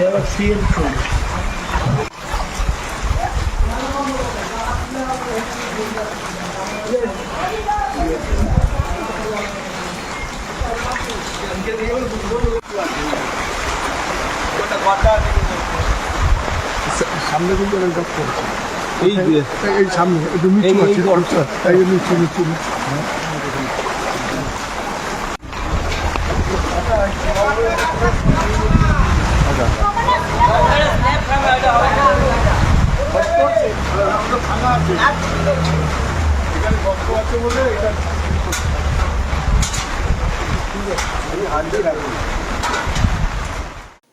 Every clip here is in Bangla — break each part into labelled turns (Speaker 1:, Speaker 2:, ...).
Speaker 1: এবার সিএম ফোন সামনে কিন্তু অনেক ডক করছে
Speaker 2: এই যে
Speaker 1: এই সামনে একটু নিচু
Speaker 2: এই- এই
Speaker 1: আছে
Speaker 2: গর্ত।
Speaker 1: এই যে নিচু নিচু নিচু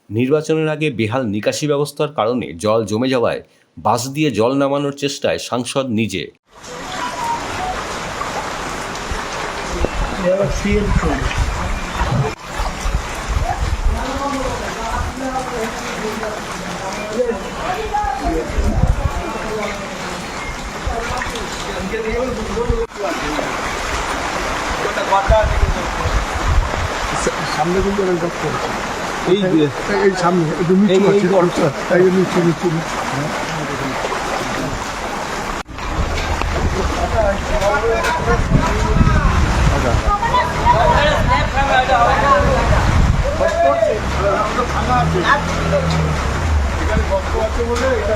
Speaker 3: নির্বাচনের আগে বেহাল নিকাশি ব্যবস্থার কারণে জল জমে যাওয়ায় বাস দিয়ে জল নামানোর চেষ্টায় সাংসদ নিজে।
Speaker 1: এবার সিএম ফোন সামনে কিন্তু অনেক ডক করছে
Speaker 2: এই
Speaker 1: এই সামনে একটু নিচু আছে। এই নিচু নিচু নিচু আছে বলে এটা